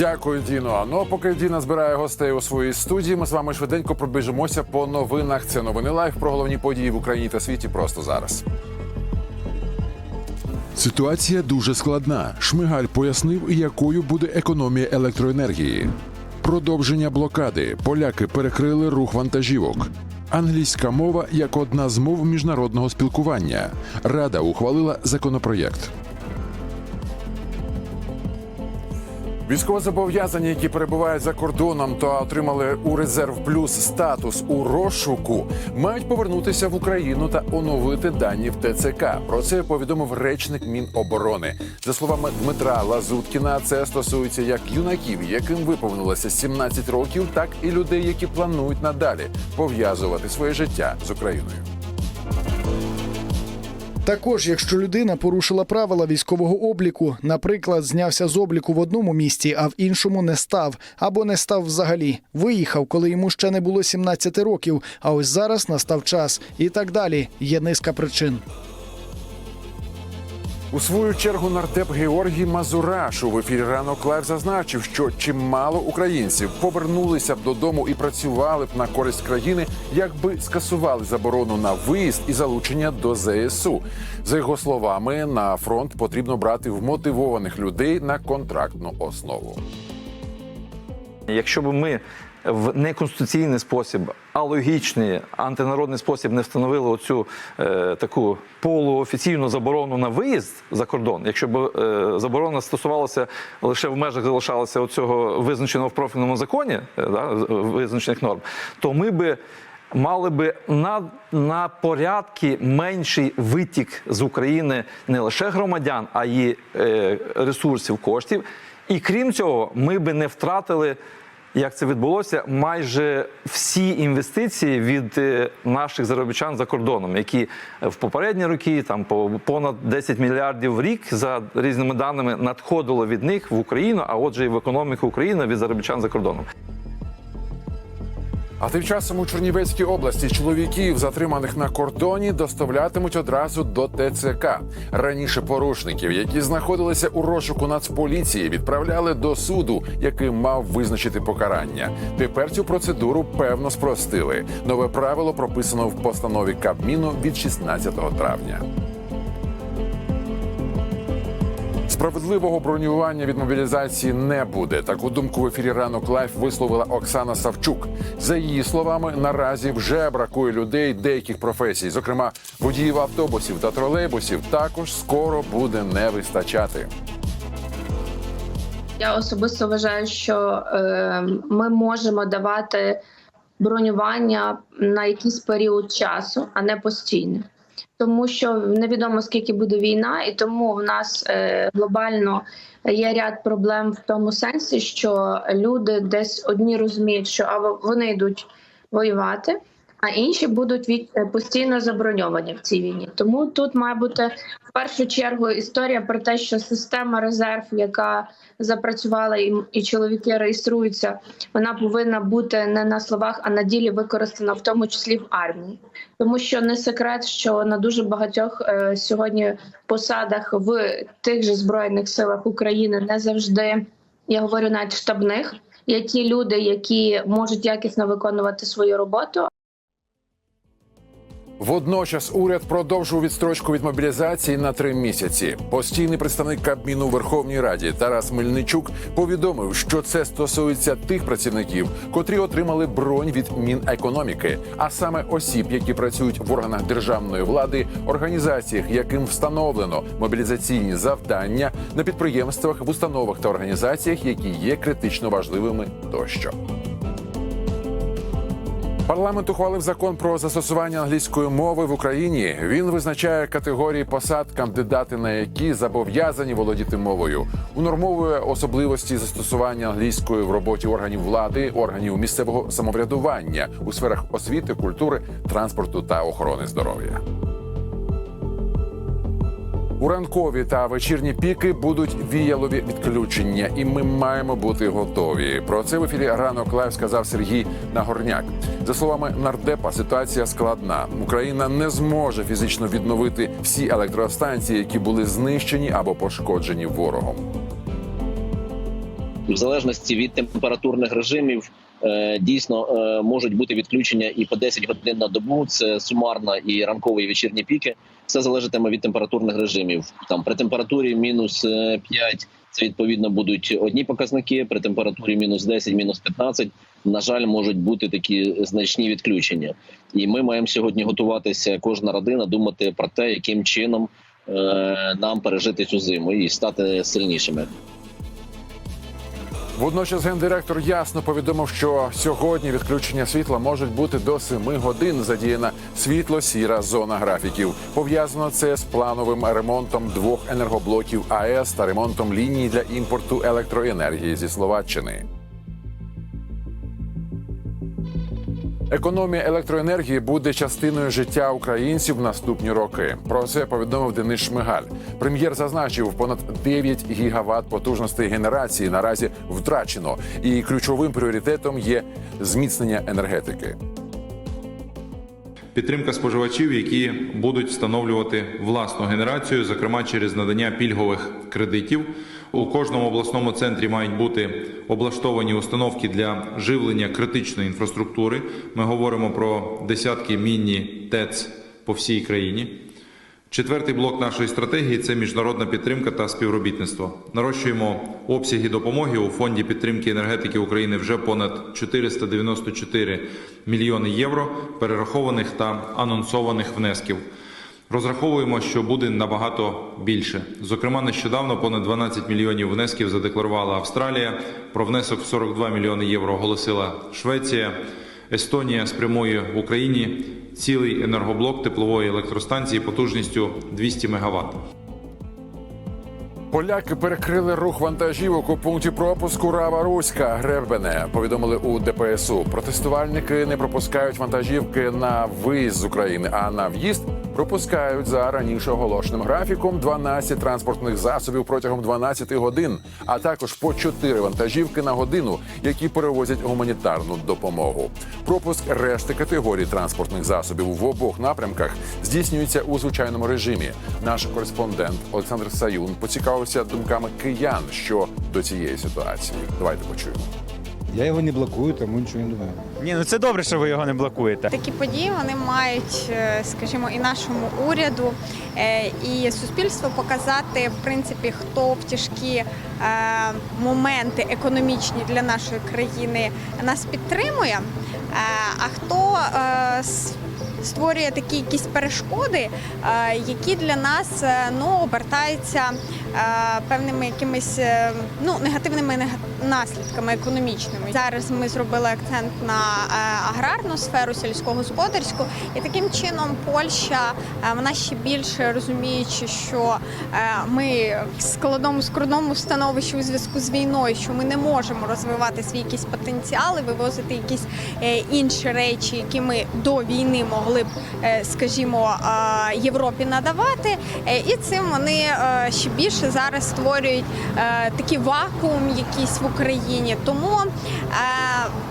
Дякую, Діно. Ну а поки Діна збирає гостей у своїй студії, ми з вами швиденько пробіжимося по новинах. Це новини лайф про головні події в Україні та світі просто зараз. Ситуація дуже складна. Шмигаль пояснив, якою буде економія електроенергії. Продовження блокади. Поляки перекрили рух вантажівок. Англійська мова як одна з мов міжнародного спілкування. Рада ухвалила законопроєкт. Військовозобов'язані, які перебувають за кордоном та отримали у резерв плюс статус у розшуку, мають повернутися в Україну та оновити дані в ТЦК. Про це повідомив речник Міноборони. За словами Дмитра Лазуткіна, це стосується як юнаків, яким виповнилося 17 років, так і людей, які планують надалі пов'язувати своє життя з Україною. Також, якщо людина порушила правила військового обліку, наприклад, знявся з обліку в одному місті, а в іншому не став, або не став взагалі, виїхав, коли йому ще не було 17 років, а ось зараз настав час, і так далі. Є низка причин. У свою чергу нардеп Георгій Мазураш у ефірі ранок лайв зазначив, що чимало українців повернулися б додому і працювали б на користь країни, якби скасували заборону на виїзд і залучення до ЗСУ. За його словами, на фронт потрібно брати вмотивованих людей на контрактну основу. Якщо б ми в неконституційний спосіб, а логічний антинародний спосіб не встановили оцю е, таку полуофіційну заборону на виїзд за кордон, якщо б е, заборона стосувалася лише в межах залишалася оцього визначеного в профільному законі, е, да, визначених норм, то ми би. Мали би на, на порядки менший витік з України не лише громадян, а й е, ресурсів коштів. І крім цього, ми би не втратили як це відбулося, майже всі інвестиції від е, наших заробітчан за кордоном, які в попередні роки там по понад 10 мільярдів в рік за різними даними надходило від них в Україну, а отже, і в економіку України від заробітчан за кордоном. А тим часом у Чернівецькій області чоловіків, затриманих на кордоні, доставлятимуть одразу до ТЦК. Раніше порушників, які знаходилися у розшуку Нацполіції, відправляли до суду, який мав визначити покарання. Тепер цю процедуру певно спростили. Нове правило прописано в постанові Кабміну від 16 травня. Справедливого бронювання від мобілізації не буде. Таку думку в ефірі ранок лайф висловила Оксана Савчук. За її словами, наразі вже бракує людей деяких професій, зокрема водіїв автобусів та тролейбусів. Також скоро буде не вистачати. Я особисто вважаю, що е, ми можемо давати бронювання на якийсь період часу, а не постійне. Тому що невідомо скільки буде війна, і тому в нас е, глобально є ряд проблем в тому сенсі, що люди десь одні розуміють, що або вони йдуть воювати, а інші будуть від е, постійно заброньовані в цій війні. Тому тут має бути в першу чергу історія про те, що система резерв, яка запрацювала і, і чоловіки реєструються, вона повинна бути не на словах, а на ділі використана, в тому числі в армії. Тому що не секрет, що на дуже багатьох е, сьогодні посадах в тих же збройних силах України не завжди я говорю навіть штабних. Є ті люди, які можуть якісно виконувати свою роботу, Водночас уряд продовжив відстрочку від мобілізації на три місяці. Постійний представник Кабміну Верховній Раді Тарас Мельничук повідомив, що це стосується тих працівників, котрі отримали бронь від Мінекономіки, а саме осіб, які працюють в органах державної влади, організаціях, яким встановлено мобілізаційні завдання на підприємствах, в установах та організаціях, які є критично важливими тощо. Парламент ухвалив закон про застосування англійської мови в Україні. Він визначає категорії посад, кандидати на які зобов'язані володіти мовою, унормовує особливості застосування англійської в роботі органів влади, органів місцевого самоврядування у сферах освіти, культури, транспорту та охорони здоров'я. У ранкові та вечірні піки будуть віялові відключення, і ми маємо бути готові. Про це в ефірі ранок лайв сказав Сергій Нагорняк. За словами нардепа, ситуація складна. Україна не зможе фізично відновити всі електростанції, які були знищені або пошкоджені ворогом. В залежності від температурних режимів е, дійсно е, можуть бути відключення і по 10 годин на добу. Це сумарна і ранкові і вечірні піки. Все залежатиме від температурних режимів. Там при температурі мінус е, 5 це відповідно будуть одні показники. При температурі мінус 10, мінус 15, на жаль, можуть бути такі значні відключення. І ми маємо сьогодні готуватися. Кожна родина думати про те, яким чином е, нам пережити цю зиму і стати сильнішими. Водночас гендиректор ясно повідомив, що сьогодні відключення світла можуть бути до 7 годин. Задіяна світло-сіра зона графіків. Пов'язано це з плановим ремонтом двох енергоблоків АЕС та ремонтом ліній для імпорту електроенергії зі Словаччини. Економія електроенергії буде частиною життя українців в наступні роки. Про це повідомив Денис Шмигаль. Прем'єр зазначив, понад 9 гігават потужностей генерації наразі втрачено, і ключовим пріоритетом є зміцнення енергетики. Підтримка споживачів, які будуть встановлювати власну генерацію, зокрема через надання пільгових кредитів. У кожному обласному центрі мають бути облаштовані установки для живлення критичної інфраструктури. Ми говоримо про десятки міні-ТЕЦ по всій країні. Четвертий блок нашої стратегії це міжнародна підтримка та співробітництво. Нарощуємо обсяги допомоги у фонді підтримки енергетики України вже понад 494 мільйони євро перерахованих та анонсованих внесків. Розраховуємо, що буде набагато більше. Зокрема, нещодавно понад 12 мільйонів внесків задекларувала Австралія. Про внесок в 42 мільйони євро оголосила Швеція. Естонія спрямує в Україні цілий енергоблок теплової електростанції потужністю 200 МВт. Поляки перекрили рух вантажівок у пункті пропуску Рава Руська Гребене. Повідомили у ДПСУ. Протестувальники не пропускають вантажівки на виїзд з України, а на в'їзд пропускають за раніше оголошеним графіком 12 транспортних засобів протягом 12 годин, а також по 4 вантажівки на годину, які перевозять гуманітарну допомогу. Пропуск решти категорій транспортних засобів в обох напрямках здійснюється у звичайному режимі. Наш кореспондент Олександр Саюн поцікавився думками киян що до цієї ситуації. Давайте почуємо. Я його не блокую, тому нічого не думаю. Ні, ну це добре, що ви його не блокуєте. Такі події вони мають, е, скажімо, і нашому уряду, е, і суспільству показати, в принципі, хто в тяжкі е, моменти економічні для нашої країни нас підтримує, а хто створює такі якісь перешкоди, які для нас ну обертаються певними якимись е, ну негативними нега- наслідками економічними. Зараз ми зробили акцент на е, аграрну сферу, сільськогосподарську, і таким чином Польща е, вона ще більше розуміючи, що е, ми в складному скрутному становищі у зв'язку з війною, що ми не можемо розвивати свій якісь потенціали, вивозити якісь е, інші речі, які ми до війни могли б, е, скажімо, е, Європі надавати. Е, І цим вони е, ще більше зараз створюють е, такий вакуум якийсь в Україні. Тому е,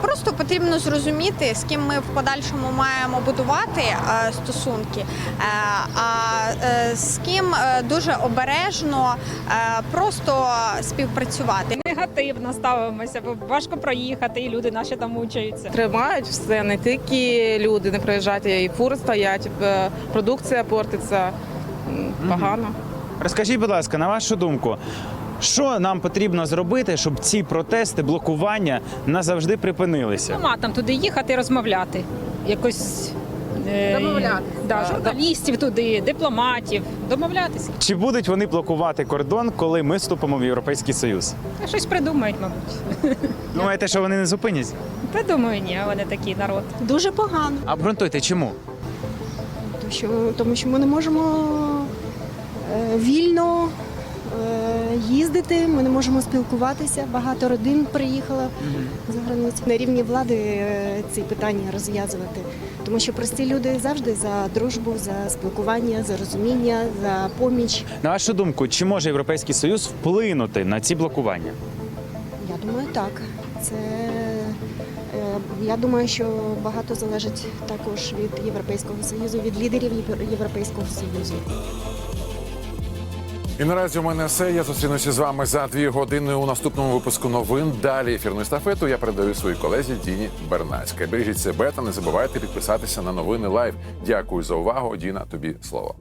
просто потрібно зрозуміти, з ким ми в подальшому маємо будувати е, стосунки, е, а е, з ким е, дуже обережно е, просто співпрацювати. негативно ставимося, бо важко проїхати, і люди наші там мучаються. Тримають все, не тільки люди не приїжджають, і фури стоять, е, продукція портиться погано. Розкажіть, будь ласка, на вашу думку, що нам потрібно зробити, щоб ці протести, блокування назавжди припинилися? Нема там туди їхати розмовляти. Якось е, Домовляти. Да, журналістів туди, дипломатів, домовлятися. Чи будуть вони блокувати кордон, коли ми вступимо в Європейський Союз? Та Щось придумають, мабуть. Думаєте, що вони не зупиняться? Та думаю, ні, вони такий народ. Дуже погано, А Обґрунтуйте, чому? тому що, тому що ми не можемо вільно е, їздити, ми не можемо спілкуватися. Багато родин приїхало за границю. На рівні влади е, ці питання розв'язувати. Тому що прості люди завжди за дружбу, за спілкування, за розуміння, за поміч. На вашу думку, чи може Європейський Союз вплинути на ці блокування? Я думаю, так. Це е, я думаю, що багато залежить також від Європейського союзу, від лідерів Європейського союзу. І наразі у мене все. Я зустрінуся з вами за дві години у наступному випуску новин. Далі ефірну естафету я передаю своїй колезі Діні Бернацька. Бережіть себе та не забувайте підписатися на новини лайв. Дякую за увагу. Діна, тобі слово.